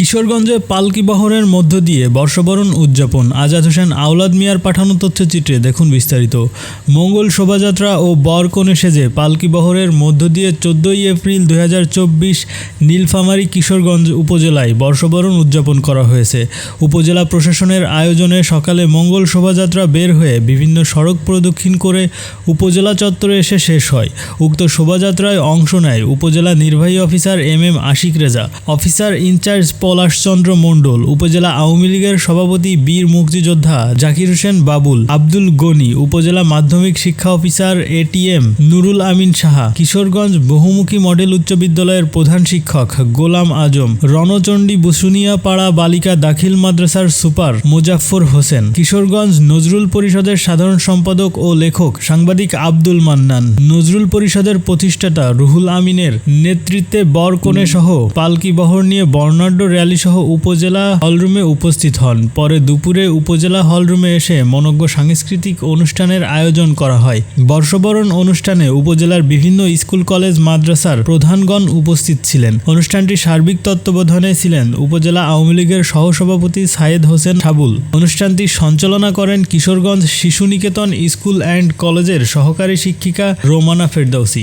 কিশোরগঞ্জে পালকি বহরের মধ্য দিয়ে বর্ষবরণ উদযাপন। আজাদ হোসেন, আওলাদ মিয়ার পাঠানো তথ্যচিত্রে দেখুন বিস্তারিত। মঙ্গল শোভাযাত্রা ও বরকনে সেজে পালকি বহরের মধ্য দিয়ে চোদ্দোই এপ্রিল দুই নীলফামারী কিশোরগঞ্জ উপজেলায় বর্ষবরণ উদযাপন করা হয়েছে। উপজেলা প্রশাসনের আয়োজনে সকালে মঙ্গল শোভাযাত্রা বের হয়ে বিভিন্ন সড়ক প্রদক্ষিণ করে উপজেলা চত্বরে এসে শেষ হয়। উক্ত শোভাযাত্রায় অংশ নেয় উপজেলা নির্বাহী officer M M Ashik Reza. Officer in charge Palashchandra Mondal, উপজেলা আওয়ামী লীগের সভাপতি, বীর মুক্তিযোদ্ধা জাকির হোসেন বাবুল, আব্দুল গনি, উপজেলা মাধ্যমিক শিক্ষা অফিসার এটিএম নুরুল আমিন সাহা, কিশোরগঞ্জ বহুমুখী মডেল উচ্চ বিদ্যালয়ের প্রধান শিক্ষক গোলাম আজম, রণচণ্ডী বসুনিয়া পাড়া বালিকা দাখিল মাদ্রাসার সুপার মোজাফফর হোসেন, কিশোরগঞ্জ নজরুল পরিষদের সাধারণ সম্পাদক ও লেখক সাংবাদিক আব্দুল মান্নান, নজরুল পরিষদের প্রতিষ্ঠাতা রুহুল আমিনের নেতৃত্বে বরকনে সহ পালকি বহর নিয়ে বর্ণাঢ্য র্যালি সহ উপজেলা হলরুমে উপস্থিত হন। পরে দুপুরে উপজেলা হলরুমে এসে মনজ্ঞ সাংস্কৃতিক অনুষ্ঠানের আয়োজন করা হয়। বর্ষবরণ অনুষ্ঠানে উপজেলার বিভিন্ন স্কুল, কলেজ, মাদ্রাসার প্রধানগণ উপস্থিত ছিলেন। অনুষ্ঠানটি সার্বিক তত্ত্বাবধানে ছিলেন উপজেলা আওয়ামী লীগের সহসভাপতি সায়েদ হোসেন সাবুল। অনুষ্ঠানটি সঞ্চালনা করেন কিশোরগঞ্জ শিশু নিকেতন স্কুল অ্যান্ড কলেজের সহকারী শিক্ষিকা রোমানা ফেরদৌসি।